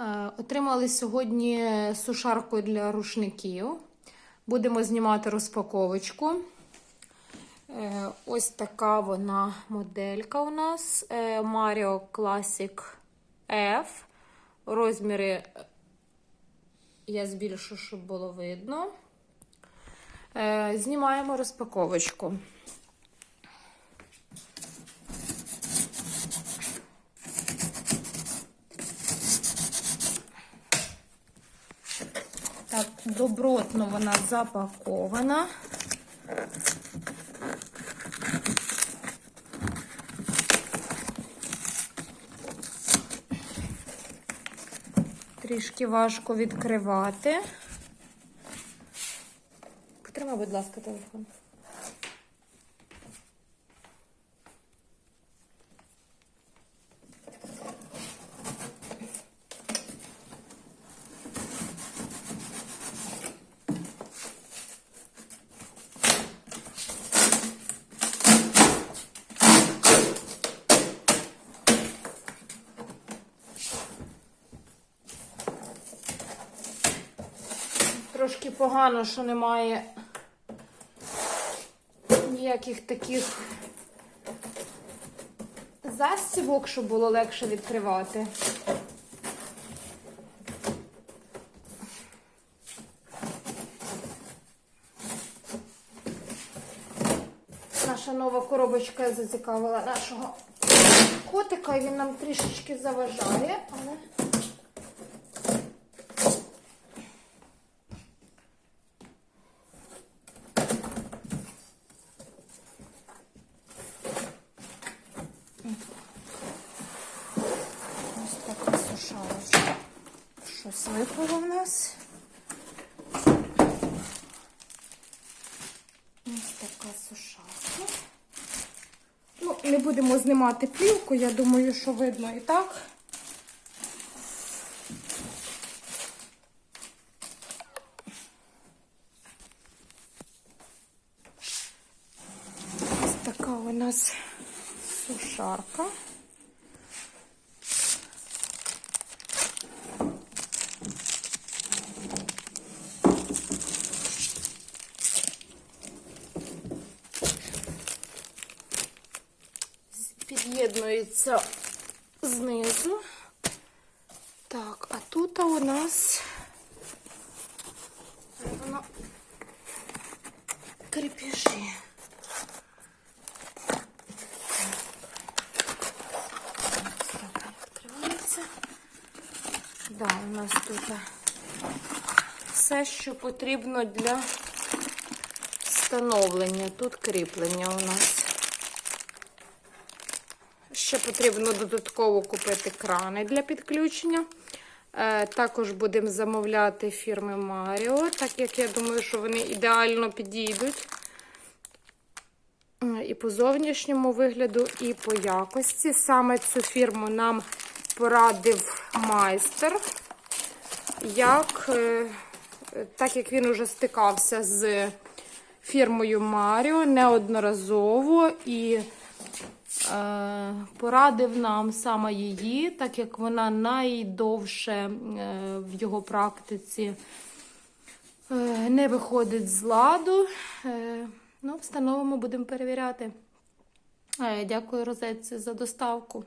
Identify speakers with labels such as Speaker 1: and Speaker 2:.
Speaker 1: Е, Отримали сьогодні сушарку для рушників. Будемо знімати розпаковочку. Е, Ось така вона моделька у нас. Е, Mario Classic F. Розміри я збільшу, щоб було видно. Знімаємо розпаковочку. Так, добротно вона запакована. Трішки важко відкривати. Потримай, будь ласка, телефон. Трошки погано, що немає ніяких таких застібок, щоб було легше відкривати. Наша нова коробочка зацікавила нашого котика, і він нам трішечки заважає, але. Ось така. Щось випало в нас. Ось така сушарка. Ну, не будемо знімати плівку, я думаю, що видно і так. Ось така у нас сушарка. Під'єднується знизу. Так, а тут у нас воно крепежі. Відкривається. Да, у нас тут все, що потрібно для встановлення. Тут кріплення у нас. Ще потрібно додатково купити крани для підключення. Е, Також будемо замовляти фірми Mario, так як я думаю, що вони ідеально підійдуть. Е, І по зовнішньому вигляду, і по якості. Саме цю фірму нам порадив майстер, як, е, так як він уже стикався з фірмою Mario неодноразово і порадив нам саме її, так як вона найдовше е, в його практиці е, не виходить з ладу. Е, Ну, встановимо, будемо перевіряти. Е, Дякую розетці за доставку.